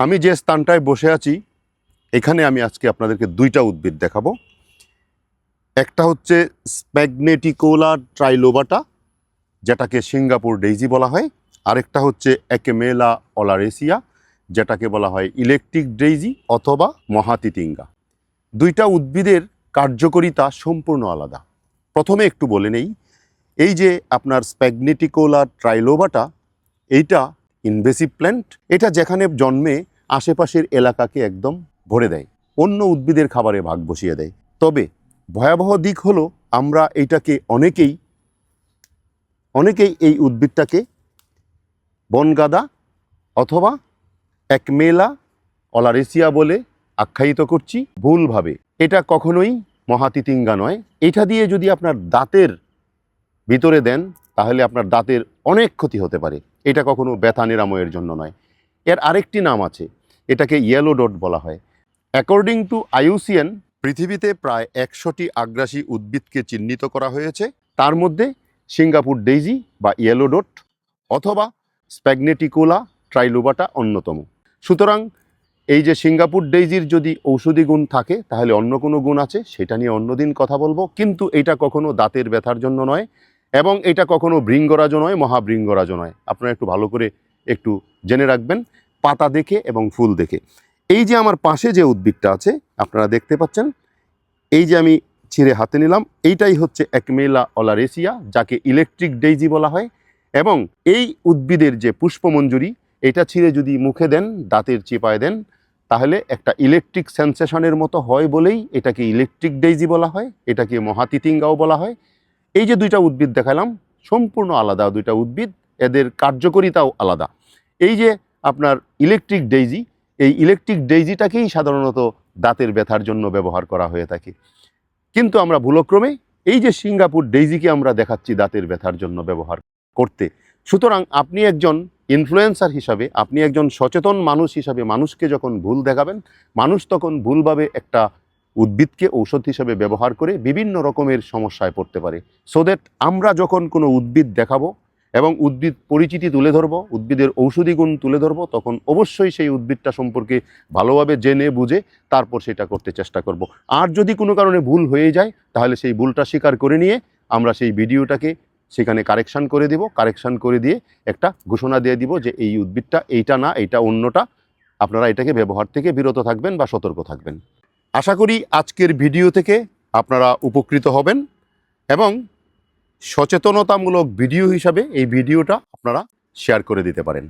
আমি যে স্থানটায় বসে আছি, এখানে আমি আজকে আপনাদেরকে দুইটা উদ্ভিদ দেখাবো। একটা হচ্ছে স্প্যাগনেটিকোলা ট্রাইলোবাটা, যেটাকে সিঙ্গাপুর ডেইজি বলা হয়, আরেকটা হচ্ছে একেমেলা অলারেসিয়া, যেটাকে বলা হয় ইলেকট্রিক ডেইজি অথবা মহাতিতিঙ্গা। দুইটা উদ্ভিদের কার্যকরিতা সম্পূর্ণ আলাদা। প্রথমে একটু বলে নেই, এই যে আপনার স্প্যাগনেটিকোলা ট্রাইলোবাটা, এইটা ইনভেসিভ প্ল্যান্ট, এটা যেখানে জন্মে আশেপাশের এলাকাকে একদম ভরে দেয়, অন্য উদ্ভিদের খাবারে ভাগ বসিয়ে দেয়। তবে ভয়াবহ দিক হলো আমরা এটাকে অনেকেই অনেকেই এই উদ্ভিদটাকে বনগাদা অথবা একমেলা অলারেসিয়া বলে আখ্যায়িত করছি, ভুলভাবে। এটা কখনোই মহাতিতিঙ্গা নয়। এটা দিয়ে যদি আপনার দাঁতের ভিতরে দেন, তাহলে আপনার দাঁতের অনেক ক্ষতি হতে পারে। এটা কখনো ব্যথা নিরাময়ের জন্য নয়। এর আরেকটি নাম আছে, এটাকে ইয়েলো ডট বলা হয়। অ্যাকর্ডিং টু আইউসিএন, পৃথিবীতে প্রায় একশোটি আগ্রাসী উদ্ভিদকে চিহ্নিত করা হয়েছে। তার মধ্যে সিঙ্গাপুর ডেইজি বা ইয়েলো ডট অথবা স্প্যাগনেটিকোলা ট্রাইলোবাটা অন্যতম। সুতরাং এই যে সিঙ্গাপুর ডেইজির যদি ঔষধি গুণ থাকে, তাহলে অন্য কোনো গুণ আছে, সেটা নিয়ে অন্যদিন কথা বলব। কিন্তু এটা কখনো দাঁতের ব্যথার জন্য নয় এবং এটা কখনো ভৃঙ্গরাজ নয় মহাভৃঙ্গরাজ নয়। আপনারা একটু ভালো করে একটু জেনে রাখবেন, পাতা দেখে এবং ফুল দেখে। এই যে আমার পাশে যে উদ্ভিদটা আছে, আপনারা দেখতে পাচ্ছেন, এই যে আমি ছিঁড়ে হাতে নিলাম, এইটাই হচ্ছে একমেলা অলারেসিয়া, যাকে ইলেকট্রিক ডেইজি বলা হয়। এবং এই উদ্ভিদের যে পুষ্পমঞ্জুরি, এটা ছিঁড়ে যদি মুখে দেন, দাঁতের চিপায় দেন, তাহলে একটা ইলেকট্রিক সেন্সেশনের মতো হয় বলেই এটাকে ইলেকট্রিক ডেইজি বলা হয়, এটাকে মহাতিতিঙ্গাও বলা হয়। এই যে দুইটা উদ্ভিদ দেখালাম, সম্পূর্ণ আলাদা দুইটা উদ্ভিদ, এদের কার্যকরিতাও আলাদা। এই যে আপনার ইলেকট্রিক ডেইজি এই ইলেকট্রিক ডেইজিটাকেই সাধারণত দাঁতের ব্যথার জন্য ব্যবহার করা হয়ে থাকে। কিন্তু আমরা ভুলক্রমে এই যে সিঙ্গাপুর ডেইজিকে আমরা দেখাচ্ছি দাঁতের ব্যথার জন্য ব্যবহার করতে। সুতরাং আপনি একজন ইনফ্লুয়েন্সার হিসাবে, আপনি একজন সচেতন মানুষ হিসাবে মানুষকে যখন ভুল দেখাবেন, মানুষ তখন ভুলভাবে একটা উদ্ভিদকে ঔষধ হিসেবে ব্যবহার করে বিভিন্ন রকমের সমস্যায় পড়তে পারে। সো দ্যাট আমরা যখন কোনো উদ্ভিদ দেখাবো এবং উদ্ভিদ পরিচিতি তুলে ধরবো, উদ্ভিদের ঔষধি গুণ তুলে ধরবো, তখন অবশ্যই সেই উদ্ভিদটা সম্পর্কে ভালোভাবে জেনে বুঝে তারপর সেটা করতে চেষ্টা করব। আর যদি কোনো কারণে ভুল হয়ে যায়, তাহলে সেই ভুলটা স্বীকার করে নিয়ে আমরা সেই ভিডিওটাকে সেখানে কারেকশান করে দিব। কারেকশান করে দিয়ে একটা ঘোষণা দিয়ে দিব যে এই উদ্ভিদটা এইটা না, এইটা অন্যটা। আপনারা এটাকে ব্যবহার থেকে বিরত থাকবেন বা সতর্ক থাকবেন। আশা করি আজকের ভিডিও থেকে আপনারা উপকৃত হবেন এবং সচেতনতামূলক ভিডিও হিসাবে এই ভিডিওটা আপনারা শেয়ার করে দিতে পারেন।